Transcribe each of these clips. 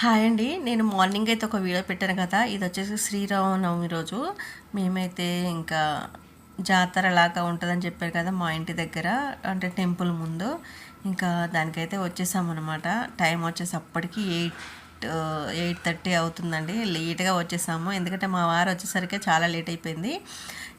Hi అండి. నేను morning అయితే ఒక వీడియో పెట్టాను కదా. ఇది వచ్చేసి శ్రీరామనవమి రోజు. మేమైతే ఇంకా జాతర లాగా ఉంటుందని చెప్పారు కదా మా ఇంటి దగ్గర అంటే టెంపుల్ ముందు. ఇంకా దానికైతే వచ్చేసామన్నమాట. టైం వచ్చేసి అప్పటికి ఎయిట్ ఎయిట్ థర్టీ అవుతుందండి. లేట్గా వచ్చేసాము. ఎందుకంటే మా వారు వచ్చేసరికి చాలా లేట్ అయిపోయింది.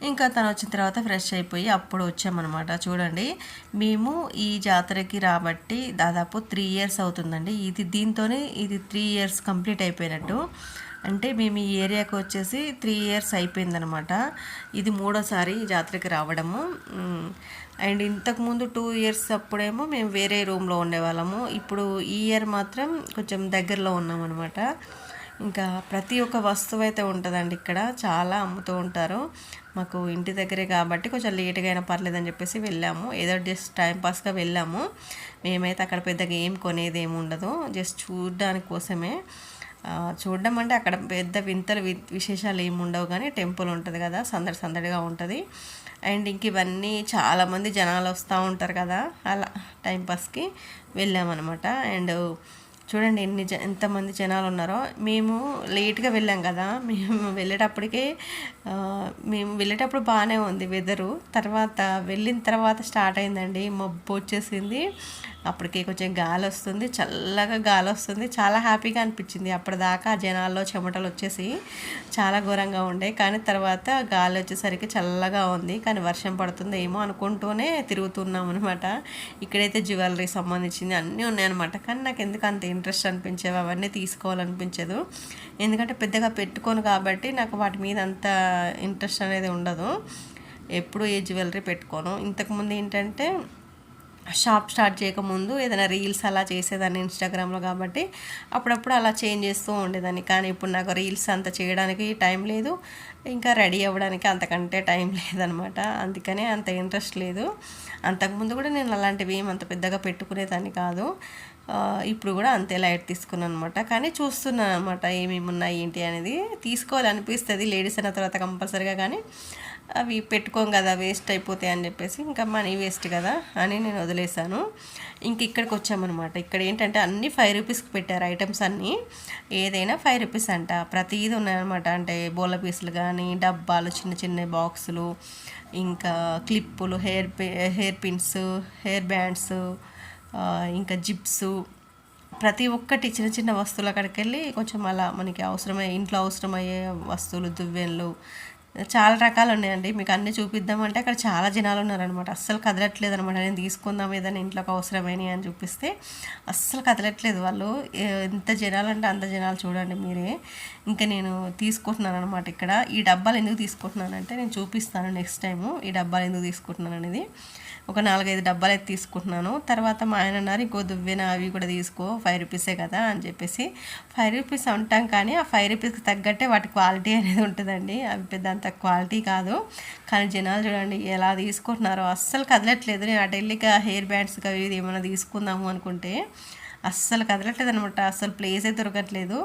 ఇంకా తను వచ్చిన తర్వాత ఫ్రెష్ అయిపోయి అప్పుడు వచ్చామన్నమాట. చూడండి మేము ఈ జాతరకి రాబట్టి దాదాపు త్రీ ఇయర్స్ అవుతుందండి. ఇది దీంతోనే ఇది త్రీ ఇయర్స్ కంప్లీట్ అయిపోయినట్టు. అంటే మేము ఈ ఏరియాకి వచ్చేసి త్రీ ఇయర్స్ అయిపోయిందనమాట. ఇది మూడోసారి ఈ జాతరకి రావడము. అండ్ ఇంతకుముందు టూ ఇయర్స్ అప్పుడేమో మేము వేరే రూమ్లో ఉండేవాళ్ళము. ఇప్పుడు ఈ ఇయర్ మాత్రం కొంచెం దగ్గరలో ఉన్నామన్నమాట ఇంకా ప్రతి ఒక్క వస్తువు అయితే ఉంటుందండి ఇక్కడ. చాలా అమ్ముతూ ఉంటారు. మాకు ఇంటి దగ్గరే కాబట్టి కొంచెం లేట్గా అయినా పర్లేదని చెప్పేసి వెళ్ళాము. ఏదో జస్ట్ టైంపాస్గా వెళ్ళాము. మేమైతే అక్కడ పెద్దగా ఏం కొనేది ఏమి ఉండదు. జస్ట్ చూడడానికి కోసమే. చూడడం అంటే అక్కడ పెద్ద వింతలు విశేషాలు ఏమి ఉండవు కానీ టెంపుల్ ఉంటుంది కదా సందడి సందడిగా ఉంటుంది. అండ్ ఇంక ఇవన్నీ చాలామంది జనాలు వస్తూ ఉంటారు కదా అలా టైంపాస్కి వెళ్ళామన్నమాట. అండ్ చూడండి ఎన్ని జ ఎంతమంది జనాలు ఉన్నారో మేము లేట్గా వెళ్ళాం కదా. మేము వెళ్ళేటప్పటికే మేము వెళ్ళేటప్పుడు బాగానే ఉంది వెదరు. తర్వాత వెళ్ళిన తర్వాత స్టార్ట్ అయిందండి. మబ్బు వచ్చేసింది. అప్పటికే కొంచెం గాలి వస్తుంది చల్లగా గాలి వస్తుంది చాలా హ్యాపీగా అనిపించింది. అప్పటిదాకా జనాల్లో చెమటలు వచ్చేసి చాలా ఘోరంగా ఉండే. కానీ తర్వాత గాలి వచ్చేసరికి చల్లగా ఉంది. కానీ వర్షం పడుతుంది ఏమో అనుకుంటూనే తిరుగుతున్నాం అనమాట ఇక్కడైతే జ్యువెలరీ సంబంధించింది అన్నీ ఉన్నాయన్నమాట. కానీ నాకు ఎందుకు అంత ఇంట్రెస్ట్ అనిపించేవి అవన్నీ తీసుకోవాలనిపించదు. ఎందుకంటే పెద్దగా పెట్టుకోను కాబట్టి నాకు వాటి మీద అంత ఇంట్రెస్ట్ అనేది ఉండదు. ఎప్పుడు ఏ జ్యువెలరీ పెట్టుకోను. ఇంతకుముందు ఏంటంటే షాప్ స్టార్ట్ చేయకముందు ఏదైనా రీల్స్ అలా చేసేదాన్ని ఇన్స్టాగ్రామ్లో కాబట్టి అప్పుడప్పుడు అలా చేంజ్ చేస్తూ ఉండేదాన్ని. కానీ ఇప్పుడు నాకు రీల్స్ అంత చేయడానికి టైం లేదు. ఇంకా రెడీ అవ్వడానికి అంతకంటే టైం లేదనమాట. అందుకనే అంత ఇంట్రెస్ట్ లేదు. అంతకుముందు కూడా నేను అలాంటివి ఏం అంత పెద్దగా పెట్టుకునేదాన్ని కాదు. ఇప్పుడు కూడా అంతే లైట్ తీసుకున్నాను అనమాట కానీ చూస్తున్నాను అనమాట ఏమేమి ఉన్నాయి ఏంటి అనేది. తీసుకోవాలనిపిస్తుంది. లేడీస్ అయిన తర్వాత కంపల్సరీగా కానీ అవి పెట్టుకోం కదా వేస్ట్ అయిపోతాయి అని చెప్పేసి ఇంకా మనీ వేస్ట్ కదా అని నేను వదిలేశాను. ఇంక ఇక్కడికి వచ్చామన్నమాట. ఇక్కడ ఏంటంటే అన్ని ఫైవ్ రూపీస్కి పెట్టారు ఐటమ్స్ అన్నీ. ఏదైనా ఫైవ్ రూపీస్ అంట. ప్రతిదీ ఉన్నాయన్నమాట. అంటే బోల పీసులు కానీ డబ్బాలు చిన్న చిన్న బాక్సులు ఇంకా క్లిప్పులు hair hair pins hair bands ఇంకా జిప్స్ ప్రతి ఒక్కటి చిన్న చిన్న వస్తువుల కాడికి వెళ్ళి కొంచెం అలా మనకి అవసరమయ్యే ఇంట్లో అవసరమయ్యే వస్తువులు దువ్వెన్లు చాలా రకాలు ఉన్నాయండి. మీకు అన్నీ చూపిద్దామంటే అక్కడ చాలా జనాలు ఉన్నారనమాట అస్సలు కదలట్లేదు అనమాట నేను తీసుకుందాం ఏదైనా ఇంట్లోకి అవసరమైన అని చూపిస్తే అస్సలు కదలట్లేదు వాళ్ళు. ఎంత జనాలు అంటే అంత జనాలు చూడండి మీరే. ఇంకా నేను తీసుకుంటున్నాను అనమాట ఇక్కడ. ఈ డబ్బాలు ఎందుకు తీసుకుంటున్నానంటే నేను చూపిస్తాను నెక్స్ట్ టైము. ఈ డబ్బాలు ఎందుకు తీసుకుంటున్నాను అనేది ఒక నాలుగైదు డబ్బాలు అయితే తీసుకుంటున్నాను. తర్వాత మా ఆయన అన్నారు ఇంకో దువ్వెన అవి కూడా తీసుకో ఫైవ్ రూపీసే కదా అని చెప్పేసి ఫైవ్ రూపీస్ ఉంటాం కానీ ఆ ఫైవ్ రూపీస్కి తగ్గట్టే వాటి క్వాలిటీ అనేది ఉంటుందండి. అవి పెద్ద అంత క్వాలిటీ కాదు. కానీ జనాలు చూడండి ఎలా తీసుకుంటున్నారో అస్సలు కదలట్లేదు. నేను అటు వెళ్ళి హెయిర్ బ్యాండ్స్ అవి ఏమైనా తీసుకుందాము అనుకుంటే అస్సలు కదలట్లేదు అనమాట అస్సలు ప్లేసే దొరకట్లేదు.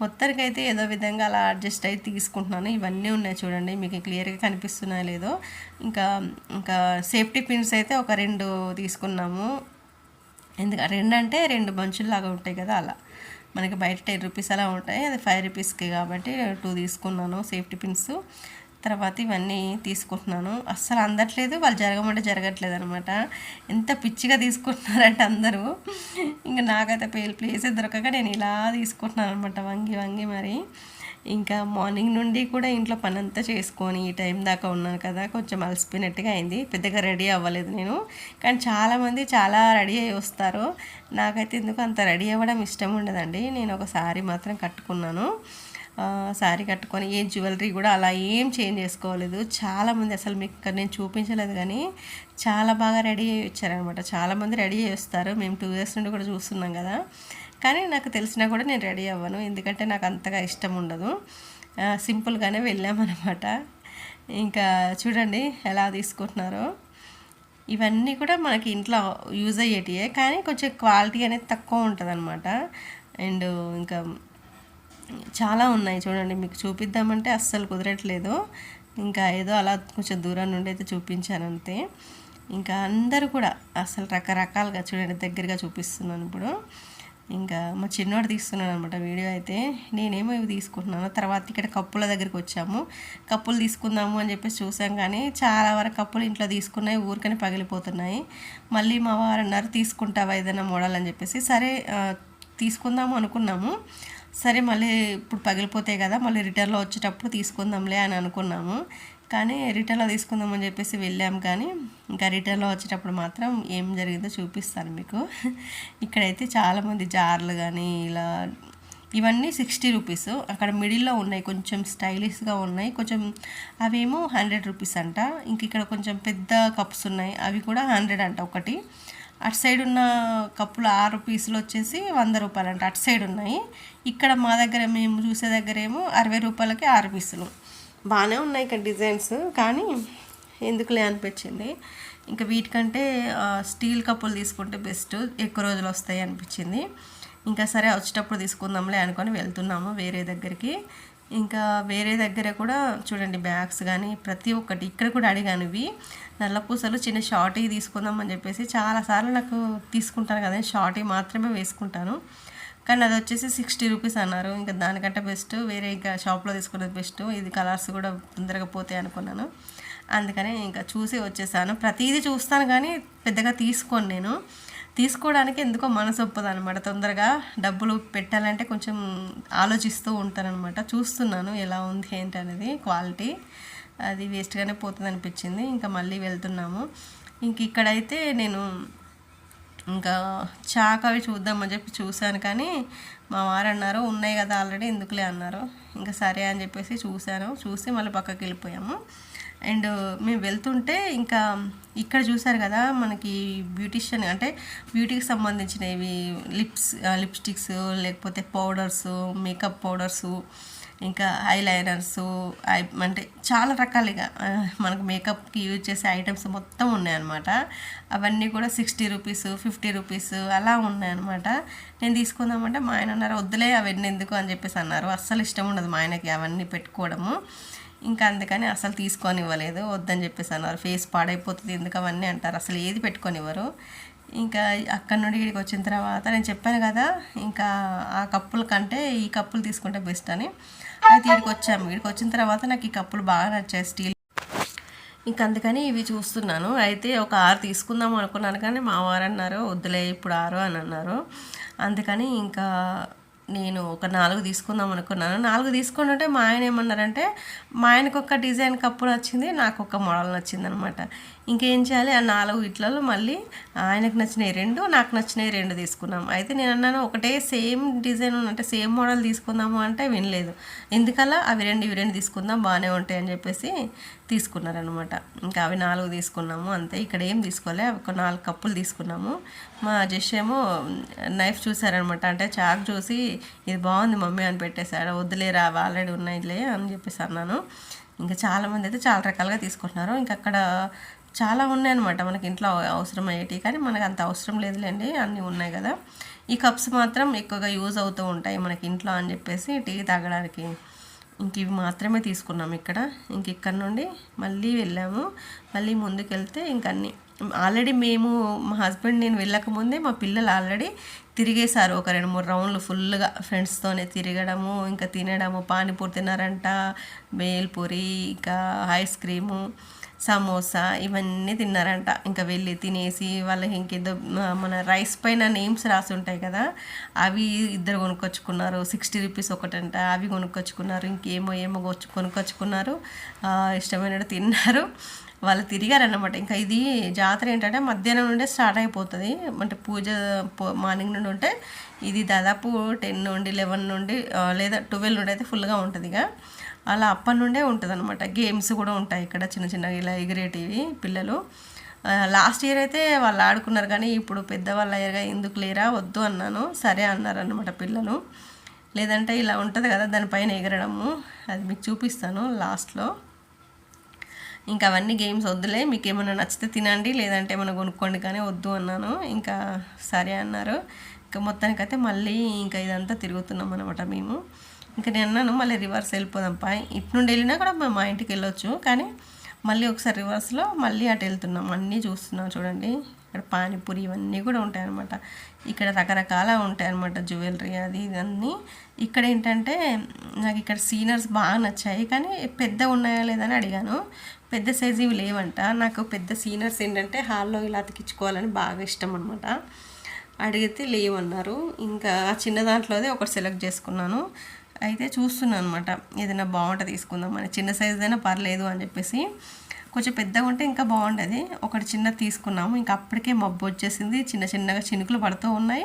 మొత్తానికి అయితే ఏదో విధంగా అలా అడ్జస్ట్ అయి తీసుకుంటున్నాను. ఇవన్నీ ఉన్నాయి చూడండి. మీకు క్లియర్గా కనిపిస్తున్నాయో లేదో. ఇంకా ఇంకా సేఫ్టీ పిన్స్ అయితే ఒక రెండు తీసుకున్నాము. ఎందుకంటే రెండు అంటే రెండు బంచుల్లాగా ఉంటాయి కదా అలా. మనకి బయట టెన్ రూపీస్ అలా ఉంటాయి. అది ఫైవ్ రూపీస్కి కాబట్టి టూ తీసుకున్నాను సేఫ్టీ పిన్స్ తర్వాత ఇవన్నీ తీసుకుంటున్నాను. అస్సలు అందట్లేదు వాళ్ళు జరగమంటే జరగట్లేదు అనమాట ఎంత పిచ్చిగా తీసుకుంటున్నారంటే అందరూ. ఇంకా నాకైతే పేలు ప్లేసే దొరకక నేను ఇలా తీసుకుంటున్నాను అనమాట వంగి వంగి మరి. ఇంకా మార్నింగ్ నుండి కూడా ఇంట్లో పని అంతా చేసుకొని ఈ టైం దాకా ఉన్నాను కదా కొంచెం అలసిపోయినట్టుగా అయింది. పెద్దగా రెడీ అవ్వలేదు నేను. కానీ చాలామంది చాలా రెడీ అయ్యి వస్తారు. నాకైతే ఎందుకు అంత రెడీ అవ్వడం ఇష్టం ఉండదండి. నేను ఒకసారి మాత్రం కట్టుకున్నాను. శారీ కట్టుకొని ఏ జ్యువెలరీ కూడా అలా ఏం చేంజ్ చేసుకోలేదు. చాలామంది అసలు మీకు ఇక్కడ నేను చూపించలేదు కానీ చాలా బాగా రెడీ అయ్యి వచ్చారనమాట. చాలామంది రెడీ అయ్యి వస్తారు. మేము టూ ఇయర్స్ నుండి కూడా చూస్తున్నాం కదా. కానీ నాకు తెలిసినా కూడా నేను రెడీ అవ్వను. ఎందుకంటే నాకు అంతగా ఇష్టం ఉండదు. సింపుల్గానే వెళ్ళామన్నమాట ఇంకా చూడండి ఎలా తీసుకుంటున్నారో. ఇవన్నీ కూడా మనకి ఇంట్లో యూజ్ అయ్యేటివే కానీ కొంచెం క్వాలిటీ అనేది తక్కువ ఉంటుంది అనమాట అండ్ ఇంకా చాలా ఉన్నాయి చూడండి మీకు చూపిద్దామంటే అస్సలు కుదరట్లేదు. ఇంకా ఏదో అలా కొంచెం దూరం నుండి అయితే చూపించాను అంతే. ఇంకా అందరూ కూడా అసలు రకరకాలుగా చూడండి దగ్గరగా చూపిస్తున్నాను ఇప్పుడు. ఇంకా మా చిన్నోడు తీస్తున్నాను అనమాట వీడియో అయితే. నేనేమో ఇవి తీసుకుంటున్నాను. తర్వాత ఇక్కడ కప్పుల దగ్గరికి వచ్చాము. కప్పులు తీసుకుందాము అని చెప్పేసి చూసాం కానీ చాలా వరకు కప్పులు ఇంట్లో తీసుకున్నాయి ఊరికనే పగిలిపోతున్నాయి. మళ్ళీ మా వారు అన్నారు తీసుకుంటావా ఏదైనా మోడల్ అని చెప్పేసి. సరే తీసుకుందాము అనుకున్నాము. సరే మళ్ళీ ఇప్పుడు పగిలిపోతాయి కదా మళ్ళీ రిటర్న్లో వచ్చేటప్పుడు తీసుకుందాంలే అని అనుకున్నాము. కానీ రిటర్న్లో తీసుకుందామని చెప్పేసి వెళ్ళాం కానీ ఇంకా రిటర్న్లో వచ్చేటప్పుడు మాత్రం ఏం జరిగిందో చూపిస్తాను మీకు. ఇక్కడైతే చాలామంది జార్లు కానీ ఇలా ఇవన్నీ సిక్స్టీ రూపీస్. అక్కడ మిడిల్లో ఉన్నాయి కొంచెం స్టైలిష్గా ఉన్నాయి. కొంచెం అవేమో హండ్రెడ్ రూపీస్ అంట. ఇంక ఇక్కడ కొంచెం పెద్ద కప్స్ ఉన్నాయి అవి కూడా హండ్రెడ్ అంట ఒకటి. అటు సైడ్ ఉన్న కప్పులు ఆరు పీసులు వచ్చేసి వంద రూపాయలు అంట అటు సైడ్ ఉన్నాయి. ఇక్కడ మా దగ్గర మేము చూసే దగ్గర ఏమో అరవై రూపాయలకి ఆరు పీసులు. బాగానే ఉన్నాయి ఇక్కడ డిజైన్స్ కానీ ఎందుకులే అనిపించింది. ఇంకా వీటికంటే స్టీల్ కప్పులు తీసుకుంటే బెస్ట్. ఎక్కువ రోజులు వస్తాయి అనిపించింది. ఇంకా సరే వచ్చేటప్పుడు తీసుకుందాంలే అనుకొని వెళ్తున్నాము వేరే దగ్గరికి. ఇంకా వేరే దగ్గర కూడా చూడండి బ్యాగ్స్ కానీ ప్రతి ఒక్కటి. ఇక్కడ కూడా అడిగాను ఇవి. నల్ల పూసలు చిన్న షార్టీ తీసుకుందాం అని చెప్పేసి చాలాసార్లు నాకు తీసుకుంటాను కదా షార్టీ మాత్రమే వేసుకుంటాను. కానీ అది వచ్చేసి సిక్స్టీ రూపీస్ అన్నారు. ఇంకా దానికంటే బెస్ట్ వేరే ఇంకా షాప్లో తీసుకున్నది బెస్ట్. ఇది కలర్స్ కూడా తొందరగా పోతాయి అనుకున్నాను. అందుకనే ఇంకా చూసి వచ్చేసాను. ప్రతిదీ చూస్తాను కానీ పెద్దగా తీసుకోను నేను. తీసుకోవడానికి ఎందుకో మనసు ఒప్పదు అనమాట తొందరగా డబ్బులు పెట్టాలంటే కొంచెం ఆలోచిస్తూ ఉంటానన్నమాట. చూస్తున్నాను ఎలా ఉంది ఏంటి అనేది క్వాలిటీ. అది వేస్ట్గానే పోతుంది అనిపించింది ఇంకా మళ్ళీ వెళ్తున్నాము. ఇంక ఇక్కడైతే నేను ఇంకా చాక్ అవి చూద్దామని చెప్పి చూశాను కానీ మా వారు అన్నారు ఉన్నాయి కదా ఆల్రెడీ ఎందుకులే? అన్నారు. ఇంకా సరే అని చెప్పేసి చూశాను. చూసి మళ్ళీ పక్కకి వెళ్ళిపోయాము. అండ్ మేము వెళ్తుంటే ఇంకా ఇక్కడ చూసారు కదా మనకి బ్యూటిషియన్ అంటే బ్యూటీకి సంబంధించినవి లిప్స్ లిప్స్టిక్స్ లేకపోతే పౌడర్స్ మేకప్ పౌడర్స్ ఇంకా ఐలైనర్స్ ఐ అంటే చాలా రకాలుగా మనకు మేకప్కి యూజ్ చేసే ఐటమ్స్ మొత్తం ఉన్నాయన్నమాట. అవన్నీ కూడా సిక్స్టీ రూపీస్ ఫిఫ్టీ రూపీస్ అలా ఉన్నాయన్నమాట. నేను తీసుకుందామంటే మా ఆయన అన్నారు వద్దులే అవన్నీ ఎందుకు? అని చెప్పేసి అన్నారు. అస్సలు ఇష్టం ఉండదు మా ఆయనకి అవన్నీ పెట్టుకోవడము. ఇంకా అందుకని అసలు తీసుకొని ఇవ్వలేదు వద్దని చెప్పేసి అన్నారు. ఫేస్ పాడైపోతుంది ఎందుకు అవన్నీ అంటారు. అసలు ఏది పెట్టుకొనివ్వరు. ఇంకా అక్కడ నుండి ఇక్కడికి వచ్చిన తర్వాత నేను చెప్పాను కదా ఇంకా ఆ కప్పుల కంటే ఈ కప్పులు తీసుకుంటే బెస్ట్ అని. అయితే ఇక్కడికి వచ్చాము ఇక్కడికి వచ్చిన తర్వాత నాకు ఈ కప్పులు బాగా నచ్చాయి స్టీల్. ఇంక అందుకని ఇవి చూస్తున్నాను. అయితే ఒక ఆరు తీసుకుందాం అనుకున్నాను కానీ మా వారు అన్నారు వద్దులే ఇప్పుడు ఆరు అని అన్నారు. అందుకని ఇంకా నేను ఒక నాలుగు తీసుకుందాం అనుకున్నాను. నాలుగు తీసుకుంటుంటే మా ఆయన ఏమన్నారంటే మా ఆయనకు ఒక డిజైన్ కప్పు నచ్చింది నాకు ఒక మోడల్ నచ్చింది అనమాట ఇంకేం చేయాలి? ఆ నాలుగు ఇట్లలో మళ్ళీ ఆయనకు నచ్చినవి రెండు నాకు నచ్చినవి రెండు తీసుకున్నాం. అయితే నేను అన్నాను ఒకటే సేమ్ డిజైన్ అంటే సేమ్ మోడల్ తీసుకుందాము అంటే వినలేదు. ఎందుకలా? అవి రెండు ఇవి రెండు తీసుకుందాం బాగానే ఉంటాయి అని చెప్పేసి తీసుకున్నారనమాట ఇంకా అవి నాలుగు తీసుకున్నాము అంతే. ఇక్కడ ఏం తీసుకోలే ఒక నాలుగు కప్పులు తీసుకున్నాము. మా జస్ ఏమో నైఫ్ చూసారనమాట అంటే చాక్ చూసి ఇది బాగుంది మమ్మీ అని పెట్టేశాడు. వద్దులేరా అవి ఆల్రెడీ ఉన్నాయిలే అని చెప్పేసి అన్నాను. ఇంకా చాలామంది అయితే చాలా రకాలుగా తీసుకుంటున్నారు. ఇంకా అక్కడ చాలా ఉన్నాయన్నమాట. మనకి ఇంట్లో అవసరం అయ్యేటి కానీ మనకు అంత అవసరం లేదులేండి. అన్నీ ఉన్నాయి కదా. ఈ కప్స్ మాత్రం ఎక్కువగా యూజ్ అవుతూ ఉంటాయి మనకి ఇంట్లో అని చెప్పేసి టీ తాగడానికి. ఇంక ఇవి మాత్రమే తీసుకున్నాం ఇక్కడ. ఇంక ఇక్కడ నుండి మళ్ళీ వెళ్ళాము. మళ్ళీ ముందుకు వెళ్తే ఇంక అన్ని ఆల్రెడీ మేము మా హస్బెండ్ నేను వెళ్ళకముందే మా పిల్లలు ఆల్రెడీ తిరిగేశారు. ఒక రెండు మూడు రౌండ్లు ఫుల్గా ఫ్రెండ్స్తోనే తిరగడము ఇంకా తినడము పానీపూరి తిన్నారంట బేల్పూరి ఇంకా ఐస్ క్రీము. సమోసా ఇవన్నీ తిన్నారంట. ఇంకా వెళ్ళి తినేసి వాళ్ళకి ఇంకేదో మన రైస్ పైన నేమ్స్ రాసి ఉంటాయి కదా అవి ఇద్దరు కొనుక్కొచ్చుకున్నారు. సిక్స్టీ రూపీస్ ఒకటంట అవి కొనుక్కొచ్చుకున్నారు. ఇంకేమో ఏమో కొనుక్కొచ్చుకున్నారు. ఇష్టమైన ఇష్టమైనట్టు తిన్నారు. వాళ్ళు తిరిగారనమాట ఇంకా ఇది జాతర ఏంటంటే మధ్యాహ్నం నుండే స్టార్ట్ అయిపోతుంది. అంటే పూజ మార్నింగ్ నుండి ఉంటే ఇది దాదాపు టెన్ నుండి లెవెన్ నుండి లేదా ట్వెల్వ్ నుండి అయితే ఫుల్గా ఉంటుంది ఇక అలా అప్పటి నుండే ఉంటుంది అనమాట గేమ్స్ కూడా ఉంటాయి ఇక్కడ చిన్న చిన్న ఇలా ఎగిరేటివి పిల్లలు. లాస్ట్ ఇయర్ అయితే వాళ్ళు ఆడుకున్నారు కానీ ఇప్పుడు పెద్దవాళ్ళు అయ్యారుగా ఎందుకు లేరా వద్దు అన్నాను. సరే అన్నారనమాట పిల్లలు. లేదంటే ఇలా ఉంటుంది కదా దానిపైన ఎగరడము. అది మీకు చూపిస్తాను లాస్ట్లో. ఇంకా అవన్నీ గేమ్స్ వద్దులే మీకు ఏమైనా నచ్చితే తినండి లేదంటే ఏమైనా కొనుక్కోండి కానీ వద్దు అన్నాను. ఇంకా సరే అన్నారు. ఇంకా మొత్తానికైతే మళ్ళీ ఇంకా ఇదంతా తిరుగుతున్నాం అనమాట మేము. ఇంకా నేను అన్నాను మళ్ళీ రివర్స్ వెళ్ళిపోదాంపా. ఇటు నుండి వెళ్ళినా కూడా మేము మా ఇంటికి వెళ్ళొచ్చు. కానీ మళ్ళీ ఒకసారి రివర్స్లో మళ్ళీ అటు వెళ్తున్నాం. అన్నీ చూస్తున్నాం చూడండి. ఇక్కడ పానీపూరి ఇవన్నీ కూడా ఉంటాయి అనమాట ఇక్కడ రకరకాల ఉంటాయి అనమాట జ్యువెలరీ అది ఇవన్నీ ఇక్కడ ఏంటంటే నాకు ఇక్కడ సీనర్స్ బాగా నచ్చాయి. కానీ పెద్ద ఉన్నాయా లేదని అడిగాను. పెద్ద సైజు ఇవి లేవంట. నాకు పెద్ద సీనర్స్ ఏంటంటే హాల్లో ఇలా అతికించుకోవాలని బాగా ఇష్టం అనమాట అడిగితే లేవన్నారు. ఇంకా ఆ చిన్న దాంట్లోదే ఒకటి సెలెక్ట్ చేసుకున్నాను. అయితే చూస్తున్నాను అనమాట ఏదైనా బాగుంటే తీసుకుందామని. చిన్న సైజ్ అయినా పర్లేదు అని చెప్పేసి. కొంచెం పెద్దగా ఉంటే ఇంకా బాగుండేది. ఒకటి చిన్న తీసుకున్నాము. ఇంకా అప్పటికే మబ్బు వచ్చేసింది. చిన్న చిన్నగా చినుకులు పడుతూ ఉన్నాయి.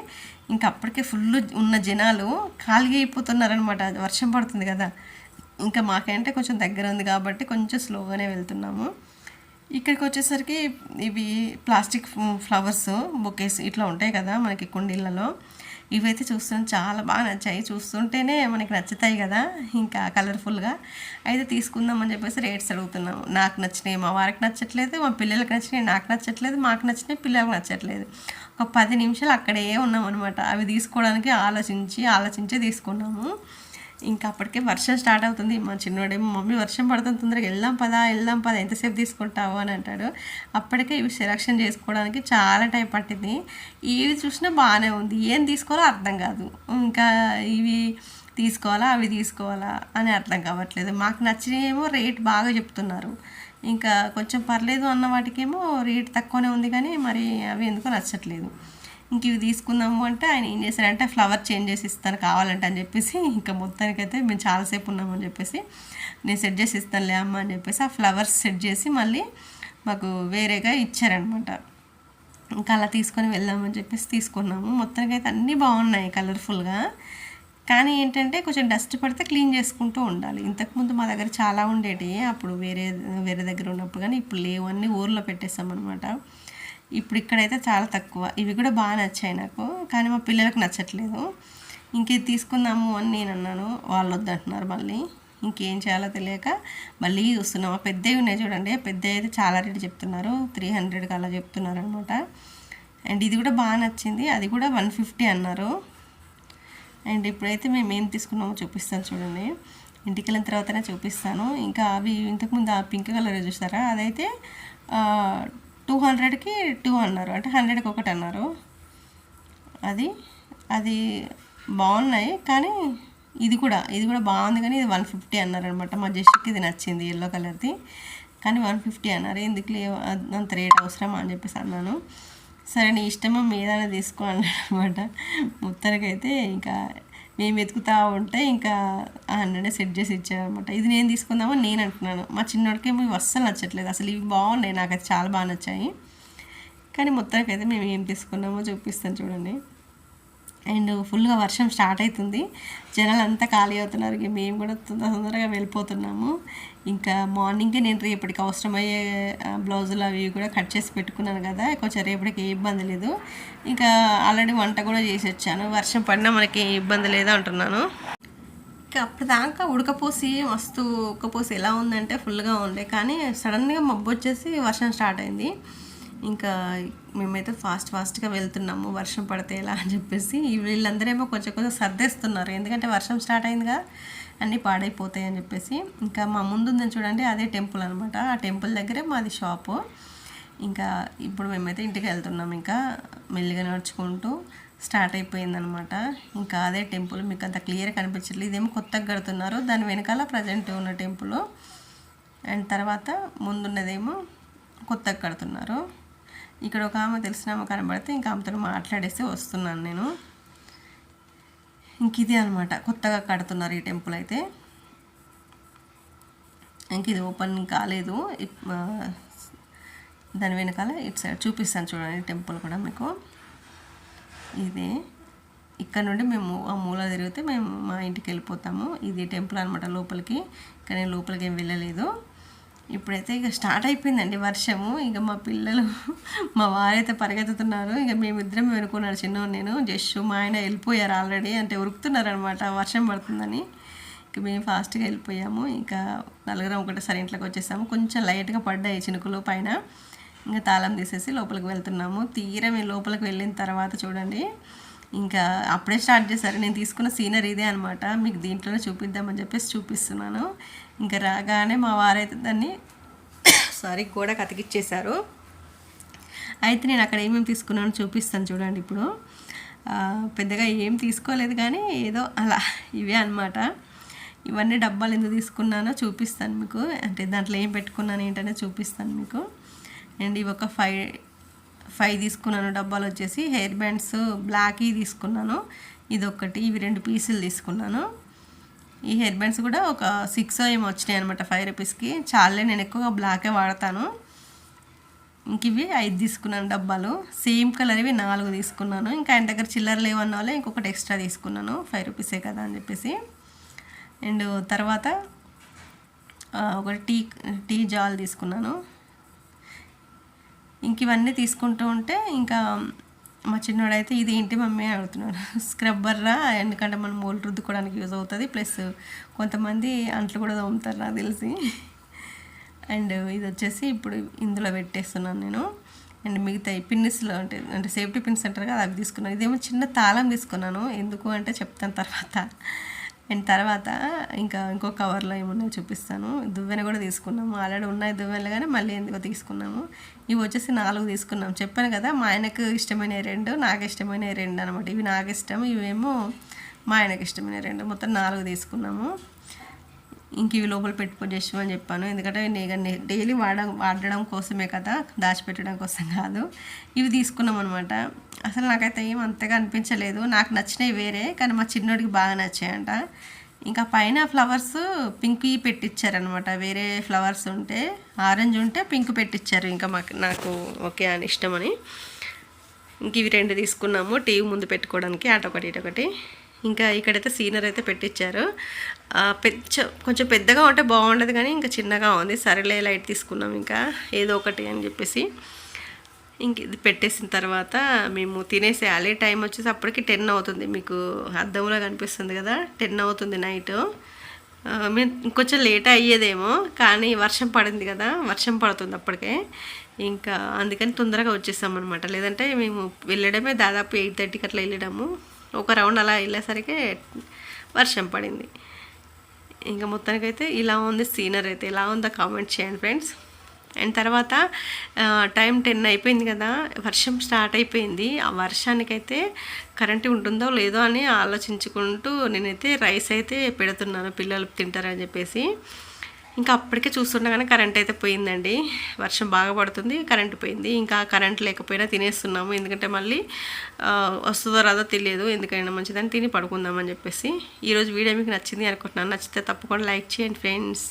ఇంకా అప్పటికే ఫుల్ ఉన్న జనాలు ఖాళీ అయిపోతున్నారనమాట వర్షం పడుతుంది కదా. ఇంకా మాకంటే కొంచెం దగ్గర ఉంది కాబట్టి కొంచెం స్లోగానే వెళ్తున్నాము. ఇక్కడికి వచ్చేసరికి ఇవి ప్లాస్టిక్ ఫ్లవర్స్ బొకేస్ ఇట్లా ఉంటాయి కదా మనకి కుండీలలో. ఇవైతే చూస్తుంటే చాలా బాగా నచ్చాయి. చూస్తుంటేనే మనకి నచ్చుతాయి కదా ఇంకా కలర్ఫుల్గా. అయితే తీసుకుందామని చెప్పేసి రేట్స్ అడుగుతున్నాము. నాకు నచ్చినాయి మా వారికి నచ్చట్లేదు మా పిల్లలకి నచ్చినాయి నాకు నచ్చట్లేదు మాకు నచ్చినాయి పిల్లలకు నచ్చట్లేదు. ఒక పది నిమిషాలు అక్కడే ఉన్నాం అనమాట అవి తీసుకోవడానికి ఆలోచించి ఆలోచించి తీసుకున్నాము. ఇంకా అప్పటికే వర్షం స్టార్ట్ అవుతుంది. మా చిన్నోడేమో మమ్మీ వర్షం పడుతుంది తొందరగా వెళ్దాం పదా వెళ్దాం పదా ఎంతసేపు తీసుకుంటావు? అని అంటాడు. అప్పటికే ఇవి సెలక్షన్ చేసుకోవడానికి చాలా టైం పట్టింది. ఇవి చూసినా బాగానే ఉంది. ఏం తీసుకోవాలో అర్థం కాదు. ఇంకా ఇవి తీసుకోవాలా అవి తీసుకోవాలా అని అర్థం కావట్లేదు. మాకు నచ్చినేమో రేట్ బాగా చెప్తున్నారు. ఇంకా కొంచెం పర్లేదు అన్న వాటికేమో రేట్ తక్కువనే ఉంది కానీ మరి అవి ఎందుకో నచ్చట్లేదు. ఇంక ఇవి తీసుకుందాము అంటే ఆయన ఏం చేశారంటే ఫ్లవర్ చేంజ్ చేసి ఇస్తాను కావాలంటే అని చెప్పేసి ఇంకా మొత్తానికైతే మేము చాలాసేపు ఉన్నామని చెప్పేసి నేను సెట్ చేసి ఇస్తానులే అమ్మ అని చెప్పేసి ఆ ఫ్లవర్స్ సెట్ చేసి మళ్ళీ మాకు వేరేగా ఇచ్చారనమాట ఇంకా అలా తీసుకొని వెళ్దామని చెప్పేసి తీసుకున్నాము. మొత్తానికైతే అన్నీ బాగున్నాయి కలర్ఫుల్గా కానీ ఏంటంటే కొంచెం డస్ట్ పడితే క్లీన్ చేసుకుంటూ ఉండాలి. ఇంతకుముందు మా దగ్గర చాలా ఉండేటి అప్పుడు వేరే వేరే దగ్గర ఉన్నప్పుడు కానీ ఇప్పుడు లేవు. అన్నీ ఊర్లో పెట్టేస్తాం అనమాట ఇప్పుడు ఇక్కడైతే చాలా తక్కువ. ఇవి కూడా బాగా నచ్చాయి నాకు. కానీ మా పిల్లలకు నచ్చట్లేదు. ఇంకేది తీసుకుందాము అని నేను అన్నాను. వాళ్ళు వద్దంటున్నారు మళ్ళీ. ఇంకేం చేయాలో తెలియక మళ్ళీ చూస్తున్నాం. ఆ పెద్దవి ఉన్నాయి చూడండి. పెద్ద అయితే చాలా రేటు చెప్తున్నారు. త్రీ హండ్రెడ్కి అలా చెప్తున్నారు అనమాట అండ్ ఇది కూడా బాగా నచ్చింది. అది కూడా వన్ ఫిఫ్టీ అన్నారు. అండ్ ఇప్పుడైతే మేము ఏం తీసుకున్నామో చూపిస్తాను చూడండి. ఇంటికి వెళ్ళిన తర్వాతనే చూపిస్తాను. ఇంకా అవి ఇంతకుముందు ఆ పింక్ కలర్ చూస్తారా అదైతే టూ హండ్రెడ్కి టూ అన్నారు. అంటే హండ్రెడ్కి ఒకటి అన్నారు అది అది బాగున్నాయి కానీ ఇది కూడా ఇది కూడా బాగుంది కానీ ఇది వన్ ఫిఫ్టీ అన్నారనమాట. మా జస్ట్కి ఇది నచ్చింది ఎల్లో కలర్ది. కానీ వన్ ఫిఫ్టీ అన్నారు. ఎందుకు అంత రేట్ అవసరమా అని చెప్పేసి అన్నాను. సరే నీ ఇష్టమో మీద తీసుకో అన్నాడు అనమాట మొత్తానికైతే ఇంకా మేము వెతుకుతా ఉంటే ఇంకా ఆ హండ్రెడ్ సెట్ చేసి ఇచ్చారనమాట ఇది నేను తీసుకుందామని నేను అంటున్నాను మా చిన్నోడికి ఇవి అస్సలు నచ్చట్లేదు. అసలు ఇవి బాగున్నాయి. నాకు అది చాలా బాగా నచ్చాయి. కానీ మొత్తానికి అయితే మేము ఏం తీసుకున్నామో చూపిస్తాను చూడండి. అండ్ ఫుల్గా వర్షం స్టార్ట్ అవుతుంది జనాలు అంతా ఖాళీ అవుతున్నారు. ఇక మేము కూడా తొందర తొందరగా వెళ్ళిపోతున్నాము. ఇంకా మార్నింగే నేను రేపటికి అవసరమయ్యే బ్లౌజులు అవి కూడా కట్ చేసి పెట్టుకున్నాను కదా. కొంచెం రేపటికి ఏ ఇబ్బంది లేదు. ఇంకా ఆల్రెడీ వంట కూడా చేసి వచ్చాను. వర్షం పడినా మనకి ఏ ఇబ్బంది లేదు అంటున్నాను. ఇంకా అప్పటిదాకా ఉడకపోసి మస్తు ఉడకపోసి ఎలా ఉందంటే ఫుల్గా ఉండే. కానీ సడన్గా మబ్బు వచ్చేసి వర్షం స్టార్ట్ అయింది. ఇంకా మేమైతే ఫాస్ట్ ఫాస్ట్గా వెళ్తున్నాము వర్షం పడితే ఎలా అని చెప్పేసి. వీళ్ళందరేమో కొంచెం కొంచెం సర్దేస్తున్నారు. ఎందుకంటే వర్షం స్టార్ట్ అయిందిగా అన్నీ పాడైపోతాయి అని చెప్పేసి. ఇంకా మా ముందుందని చూడండి అదే టెంపుల్ అనమాట ఆ టెంపుల్ దగ్గరే మాది షాపు. ఇంకా ఇప్పుడు మేమైతే ఇంటికి వెళ్తున్నాం ఇంకా మెల్లిగా నడుచుకుంటూ స్టార్ట్ అయిపోయిందనమాట ఇంకా అదే టెంపుల్ మీకు అంత క్లియర్ కనిపించట్లేదు. ఇదేమో కొత్తగా కడుతున్నారు. దాని వెనకాల ప్రజెంట్ ఉన్న టెంపుల్. అండ్ తర్వాత ముందున్నదేమో కొత్తగా కడుతున్నారు. ఇక్కడ ఒక ఆమె తెలిసిన ఆమె కనబడితే ఇంకా ఆమెతో మాట్లాడేసి వస్తున్నాను నేను. ఇంక ఇదే అనమాట కొత్తగా కడుతున్నారు ఈ టెంపుల్ అయితే. ఇంక ఇది ఓపెన్ కాలేదు. ఇప్- దాని వెనకాల ఇటు సైడ్ చూపిస్తాను చూడండి టెంపుల్ కూడా మీకు. ఇదే. ఇక్కడ నుండి మేము ఆ మూల తిరిగితే మేము మా ఇంటికి వెళ్ళిపోతాము. ఇది టెంపుల్ అనమాట లోపలికి. ఇక్కడ నేను లోపలికి ఏం వెళ్ళలేదు. ఇప్పుడైతే ఇక స్టార్ట్ అయిపోయిందండి వర్షము. ఇక మా పిల్లలు మా వారైతే పరిగెత్తుతున్నారు. ఇక మేమిద్దరం వెనుకున్నారు చిన్న నేను జస్ట్ మా ఆయన వెళ్ళిపోయారు ఆల్రెడీ. అంటే ఉరుకుతున్నారు అనమాట వర్షం పడుతుందని. ఇక మేము ఫాస్ట్గా వెళ్ళిపోయాము. ఇంకా నలుగురం ఒకటేసారి ఇంట్లోకి వచ్చేసాము. కొంచెం లైట్గా పడ్డాయి చినుకులు పైన. ఇంకా తాళం తీసేసి లోపలికి వెళ్తున్నాము. తీరా మేము లోపలికి వెళ్ళిన తర్వాత చూడండి. ఇంకా అప్పుడే స్టార్ట్ చేశారు. నేను తీసుకున్న సీనరీ ఇదే అనమాట మీకు దీంట్లోనే చూపిద్దామని చెప్పేసి చూపిస్తున్నాను. ఇంకా రాగానే మా వారైతే దాన్ని సారీ గోడ కతికిచ్చేశారు. అయితే నేను అక్కడ ఏమేమి తీసుకున్నానో చూపిస్తాను చూడండి ఇప్పుడు. పెద్దగా ఏం తీసుకోలేదు కానీ ఏదో అలా ఇవే అనమాట ఇవన్నీ డబ్బాలు ఎందుకు తీసుకున్నానో చూపిస్తాను మీకు. అంటే దాంట్లో ఏం పెట్టుకున్నాను ఏంటనే చూపిస్తాను మీకు. అండ్ ఇవి ఒక ఫైవ్ ఫైవ్ తీసుకున్నాను. డబ్బాలు వచ్చేసి హెయిర్ బ్యాండ్స్ బ్లాక్వి తీసుకున్నాను. ఇది ఒకటి ఇవి రెండు పీసులు తీసుకున్నాను. ఈ హెయిర్ బ్యాండ్స్ కూడా ఒక సిక్స్ ఏమో వచ్చినాయి అనమాట ఫైవ్ రూపీస్కి చాలే నేను ఎక్కువగా బ్లాకే వాడతాను. ఇంక ఇవి ఐదు తీసుకున్నాను డబ్బాలు. సేమ్ కలర్ ఇవి నాలుగు తీసుకున్నాను. ఇంకా ఆయన దగ్గర చిల్లర లేవన్న వాళ్ళే ఇంకొకటి ఎక్స్ట్రా తీసుకున్నాను ఫైవ్ రూపీసే కదా అని చెప్పేసి. అండ్ తర్వాత ఒకటి టీ టీ జాల్ తీసుకున్నాను. ఇంక ఇవన్నీ తీసుకుంటూ ఉంటే ఇంకా మా చిన్నోడైతే ఇది ఏంటి మమ్మీ అని అడుగుతున్నాడు. స్క్రబ్బర్రా ఎందుకంటే మనం మూలు రుద్దుకోవడానికి యూజ్ అవుతుంది. ప్లస్ కొంతమంది అంట్లు కూడా తోముతారు నాకు తెలిసి. అండ్ ఇది వచ్చేసి ఇప్పుడు ఇందులో పెట్టేస్తున్నాను నేను. అండ్ మిగతా ఈ పిన్నిస్లో అంటే అంటే సేఫ్టీ పిన్స్ అంటారు కదా అవి తీసుకున్నాను. ఇదేమో చిన్న తాళం తీసుకున్నాను. ఎందుకు అంటే చెప్తాను తర్వాత. అండ్ తర్వాత ఇంకా ఇంకో కవర్లో ఏమున్నాయో చూపిస్తాను. దువ్వెన కూడా తీసుకున్నాము. ఆల్రెడీ ఉన్నాయి దువ్వెనలు కానీ మళ్ళీ ఎందుకో తీసుకున్నాము. ఇవి వచ్చేసి నాలుగు తీసుకున్నాం. చెప్పాను కదా మా ఆయనకు ఇష్టమైన రెండు నాకు ఇష్టమైన రెండు అనమాట ఇవి నాకు ఇష్టం ఇవేమో మా ఆయనకు ఇష్టమైన రెండు. మొత్తం నాలుగు తీసుకున్నాము. ఇంక ఇవి లోపల పెట్టుకొని అని చెప్పాను. ఎందుకంటే నేను డైలీ వాడ వాడడం కోసమే కదా దాచిపెట్టడం కోసం కాదు. ఇవి తీసుకున్నాం అనమాట అసలు నాకైతే ఏం అంతగా అనిపించలేదు. నాకు నచ్చినవి వేరే కానీ మా చిన్నోడికి బాగా నచ్చాయంట. ఇంకా పైన ఫ్లవర్స్ పింక్ పెట్టించారనమాట వేరే ఫ్లవర్స్ ఉంటే ఆరెంజ్ ఉంటే పింక్ పెట్టించారు ఇంకా మాకు నాకు ఓకే అని ఇష్టమని. ఇంక ఇవి రెండు తీసుకున్నాము టీవీ ముందు పెట్టుకోవడానికి అటొకటి ఇటొకటి. ఇంకా ఇక్కడైతే సీనర్ అయితే పెట్టించారు పెద్ద కొంచెం పెద్దగా ఉంటే బాగుండదు కానీ ఇంకా చిన్నగా ఉంది. సరేలే లైట్ తీసుకున్నాం ఇంకా. ఏదో ఒకటి అని చెప్పేసి. ఇంక ఇది పెట్టేసిన తర్వాత మేము తినేసేయాలి టైం వచ్చేసి అప్పటికి టెన్ అవుతుంది. మీకు అద్దంలో కనిపిస్తుంది కదా? టెన్ అవుతుంది నైట్. మేము ఇంకొంచెం లేట్ అయ్యేదేమో కానీ వర్షం పడింది కదా? వర్షం పడుతుంది అప్పటికే. ఇంకా అందుకని తొందరగా వచ్చేసాం అనమాట లేదంటే మేము వెళ్ళడమే దాదాపు ఎయిట్ థర్టీకి అట్లా వెళ్ళడము. ఒక రౌండ్ అలా వెళ్ళేసరికి వర్షం పడింది. ఇంకా మొత్తానికైతే ఇలా ఉంది సీనర్ అయితే. ఇలా ఉందా కామెంట్ చేయండి ఫ్రెండ్స్ అండ్ తర్వాత టైం టెన్ అయిపోయింది కదా. వర్షం స్టార్ట్ అయిపోయింది. ఆ వర్షానికైతే కరెంట్ ఉంటుందో లేదో అని ఆలోచించుకుంటూ నేనైతే రైస్ అయితే పెడుతున్నాను. పిల్లలు తింటారని చెప్పేసి. ఇంకా అప్పటికే చూస్తుండగానే కరెంట్ అయితే పోయిందండి. వర్షం బాగా పడుతుంది కరెంట్ పోయింది. ఇంకా కరెంట్ లేకపోయినా తినేస్తున్నాము. ఎందుకంటే మళ్ళీ వస్తుందో రాదో తెలియదు. ఎందుకైనా మంచిదని తిని పడుకుందామని చెప్పేసి. ఈరోజు వీడియో మీకు నచ్చింది అనుకుంటున్నాను. నచ్చితే తప్పకుండా లైక్ చేయండి ఫ్రెండ్స్.